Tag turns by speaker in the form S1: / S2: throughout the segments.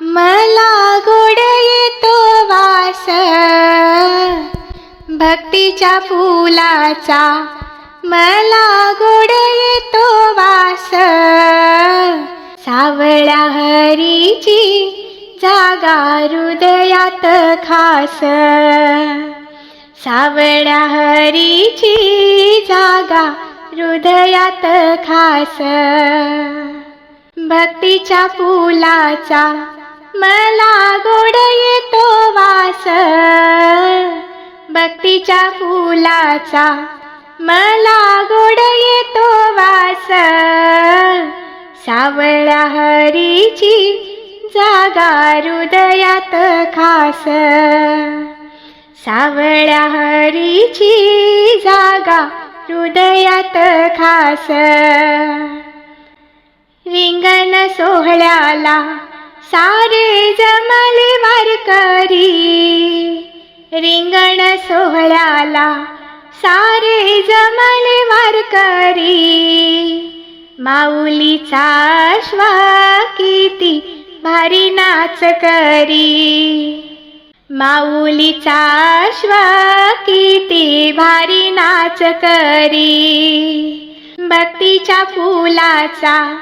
S1: मला गोड येतो वास. भक्तीच्या फुलाचा मला गोड येतो वास. सावळ्या हरीची जागा हृदयात खास. सावळ्या हरीची जागा हृदयात खास. भक्तीच्या फुलाचा मला गोड येतो वास. भक्तीच्या फुलाचा मला गोड येतो वास. सावळ्या हरीची जागा हृदयात खास. सावळ्या हरीची जागा हृदयात खास. रिंगण सोहळ्याला सारे जमले वारकरी. रिंगण सोहळ्याला सारे जमले वारकरी. माऊलीचा श्वा किती भारी नाच करी. माऊलीचा श्वा किती भारी नाच करी. भक्तीच्या फुलाचा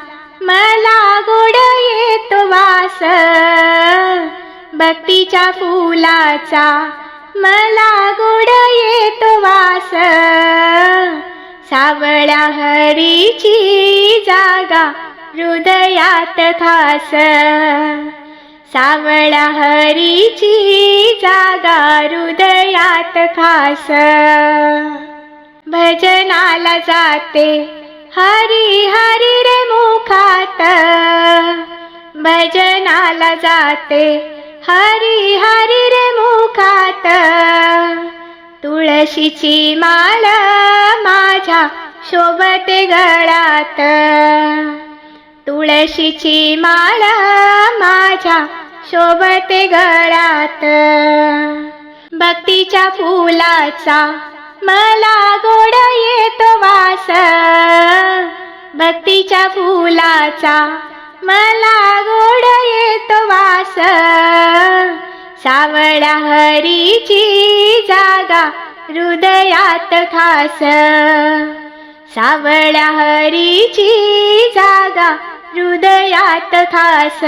S1: मला गोड येतो वास. भक्तीच्या फुलाचा मला गोड येतो वास. सावळ्या हरीची जागा हृदयात खास सावळ्या हरीची जागा हृदयात खास भजनाला जाते हरी हरी रे मुखात भजनाला जाते. हरी हरी रे मुखात तुळशीची माळ माझ्या शोभते गळात. तुळशीची माळ माझ्या शोभते गळात. भक्तीच्या फुलाचा मला गोड येतो वा भक्तीच्या फुलाचा मला गोड येतो वास. सावळ्या हरीची जागा हृदयात खास. सावळ्या हरीची जागा हृदयात खास.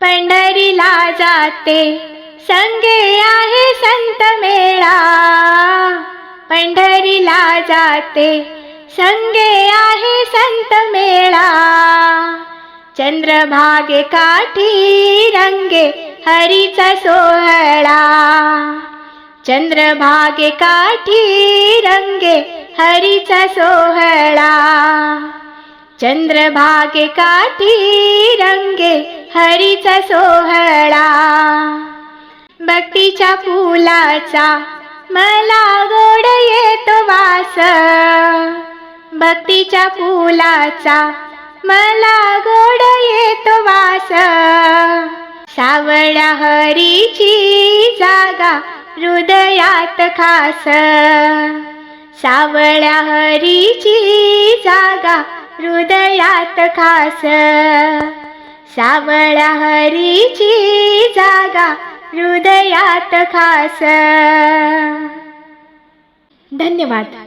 S1: पंढरीला जाते संगे आहे संत मेळा. पंढरीला जाते संगे आहे संत मेळा चंद्रभागे काठी रंगे हरीचा सोहळा चंद्रभागे काठी रंगे हरीचा सोहळा चंद्रभागे काठी रंगे हरीचा सोहळा भक्तीच्या फुलाचा मला गोड येतो वास भक्तीच्या फुलाचा मला गोड येतो वास. सावळ्या हरीची जागा हृदयात खास. सावळ्या हरीची जागा हृदयात खास. सावळ्या हरीची जागा हृदयात खास. धन्यवाद.